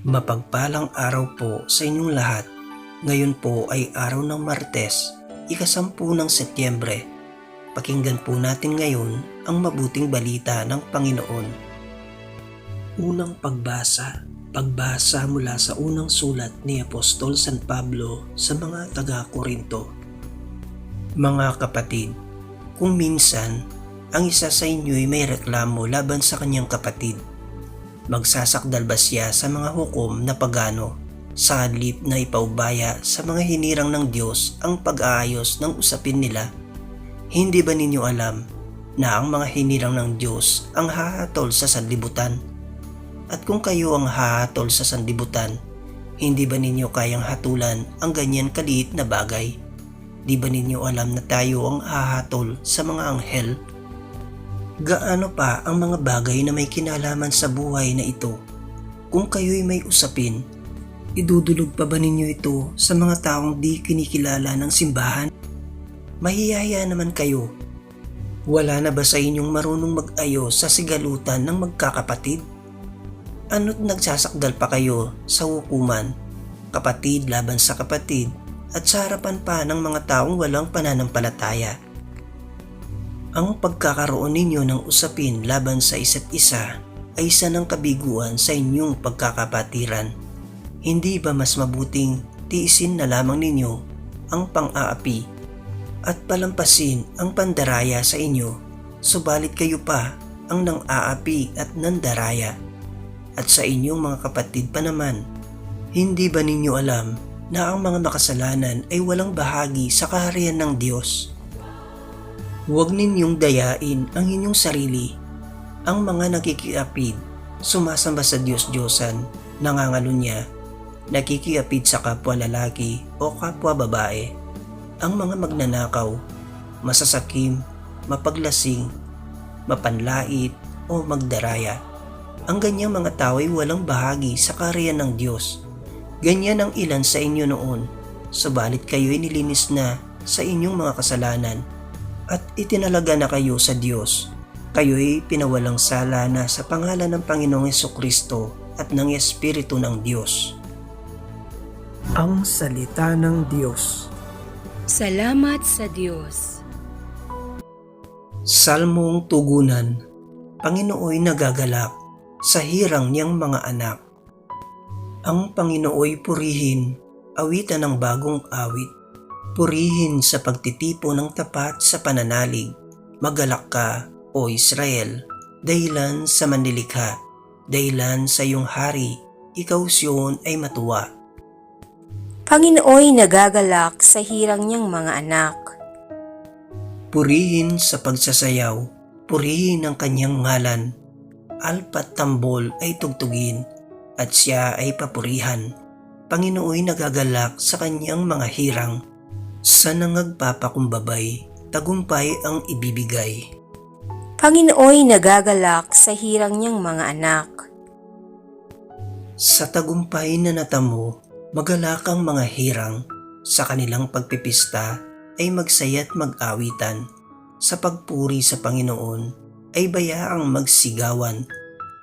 Mapagpalang araw po sa inyong lahat. Ngayon po ay araw ng Martes, ikasampu ng Setyembre. Pakinggan po natin ngayon ang mabuting balita ng Panginoon. Unang pagbasa, pagbasa mula sa unang sulat ni Apostol San Pablo sa mga taga-Korinto. Mga kapatid, kung minsan ang isa sa inyo'y may reklamo laban sa kanyang kapatid, magsasakdal ba siya sa mga hukom na pagano sa na ipaubaya sa mga hinirang ng Diyos ang pag-aayos ng usapin nila? Hindi ba ninyo alam na ang mga hinirang ng Diyos ang hahatol sa sanlibutan? At kung kayo ang hahatol sa sanlibutan, hindi ba ninyo kayang hatulan ang ganyan kaliit na bagay? Di ba ninyo alam na tayo ang hahatol sa mga anghel? Gaano pa ang mga bagay na may kinalaman sa buhay na ito? Kung kayo'y may usapin, idudulog pa ba ninyo ito sa mga taong di kinikilala ng simbahan? Mahiyaya naman kayo. Wala na ba sa inyong marunong mag-ayos sa sigalutan ng magkakapatid? Ano't nagsasakdal pa kayo sa hukuman, kapatid laban sa kapatid, at sa harapan pa ng mga taong walang pananampalataya? Ang pagkakaroon ninyo ng usapin laban sa isa't isa ay isa ng kabiguan sa inyong pagkakapatiran. Hindi ba mas mabuting tiisin na lamang ninyo ang pang-aapi at palampasin ang pandaraya sa inyo, subalit kayo pa ang nang-aapi at nandaraya. At sa inyong mga kapatid pa naman, hindi ba ninyo alam na ang mga makasalanan ay walang bahagi sa kaharian ng Diyos? Huwag ninyong dayain ang inyong sarili. Ang mga nakikiapid, sumasamba sa Diyos-Diyosan, nangangalunya, nakikiapid sa kapwa lalaki o kapwa babae. Ang mga magnanakaw, masasakim, mapaglasing, mapanlait o magdaraya. Ang ganyang mga tao ay walang bahagi sa kaharian ng Diyos. Ganyan ang ilan sa inyo noon, subalit kayo'y nilinis na sa inyong mga kasalanan at itinalaga na kayo sa Diyos. Kayo'y pinawalang sala na sa pangalan ng Panginoong Yeso Kristo at ng Espiritu ng Diyos. Ang Salita ng Diyos Salamat sa Diyos. Salmong Tugunan Panginooy nagagalak sa hirang niyang mga anak. Ang Panginooy purihin, awitan ng bagong awit. Purihin sa pagtitipo ng tapat sa pananalig. Magalak ka, O Israel, dahilan sa manlilikha, dahilan sa iyong hari, ikaw siyon ay matuwa. Panginooy nagagalak sa hirang niyang mga anak. Purihin sa pagsasayaw, purihin ang kanyang ngalan. Alpat tambol ay tugtugin, at siya ay papurihan. Panginooy nagagalak sa kanyang mga hirang. Sa nangagpapakumbabay, tagumpay ang ibibigay. Panginooy nagagalak sa hirang niyang mga anak. Sa tagumpay na natamo, magalak ang mga hirang. Sa kanilang pagpipista ay magsaya't mag-awitan. Sa pagpuri sa Panginoon ay bayaang magsigawan.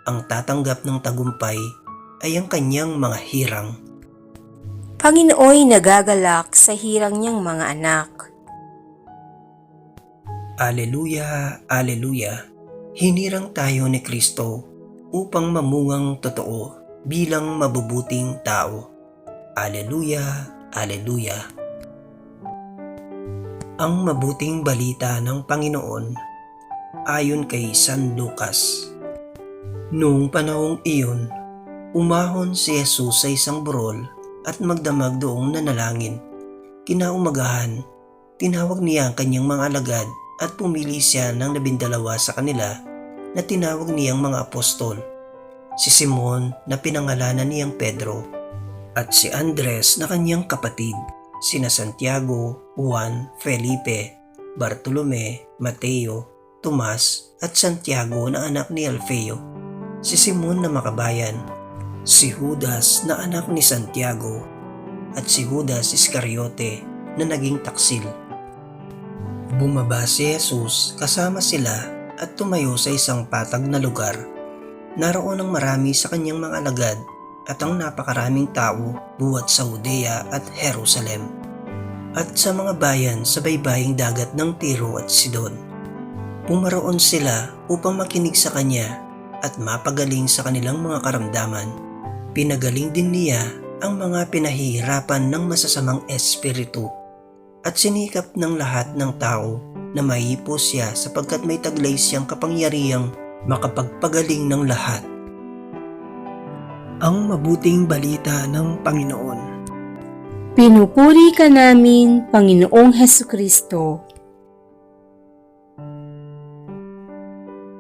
Ang tatanggap ng tagumpay ay ang kanyang mga hirang. Panginooy nagagalak sa hirang niyang mga anak. Aleluya, Aleluya. Hinirang tayo ni Kristo upang mamungang totoo bilang mabubuting tao. Aleluya, Aleluya. Ang mabuting balita ng Panginoon ayon kay San Lucas. Noong panahong iyon, umahon si Jesus sa isang burol at magdamag doong nanalangin. Kinaumagahan, tinawag niya ang kanyang mga alagad at pumili siya ng labindalawa sa kanila na tinawag niyang mga apostol. Si Simon na pinangalanan niyang Pedro at si Andres na kanyang kapatid, sina Santiago, Juan, Felipe, Bartolome, Mateo, Tomas at Santiago na anak ni Alfeo, si Simon na makabayan, si Judas na anak ni Santiago at si Judas Iscariote na naging taksil. Bumaba si Jesus kasama sila at tumayo sa isang patag na lugar. Naroon ang marami sa kanyang mga alagad at ang napakaraming tao buwat sa Judea at Jerusalem at sa mga bayan sa baybaying dagat ng Tiro at Sidon. Pumaroon sila upang makinig sa kanya at mapagaling sa kanilang mga karamdaman. Pinagaling din niya ang mga pinahihirapan ng masasamang espiritu at sinikap ng lahat ng tao na maipo siya sapagkat may taglay siyang kapangyarihang makapagpagaling ng lahat. Ang mabuting balita ng Panginoon. Pinupuri ka namin, Panginoong Heso Kristo.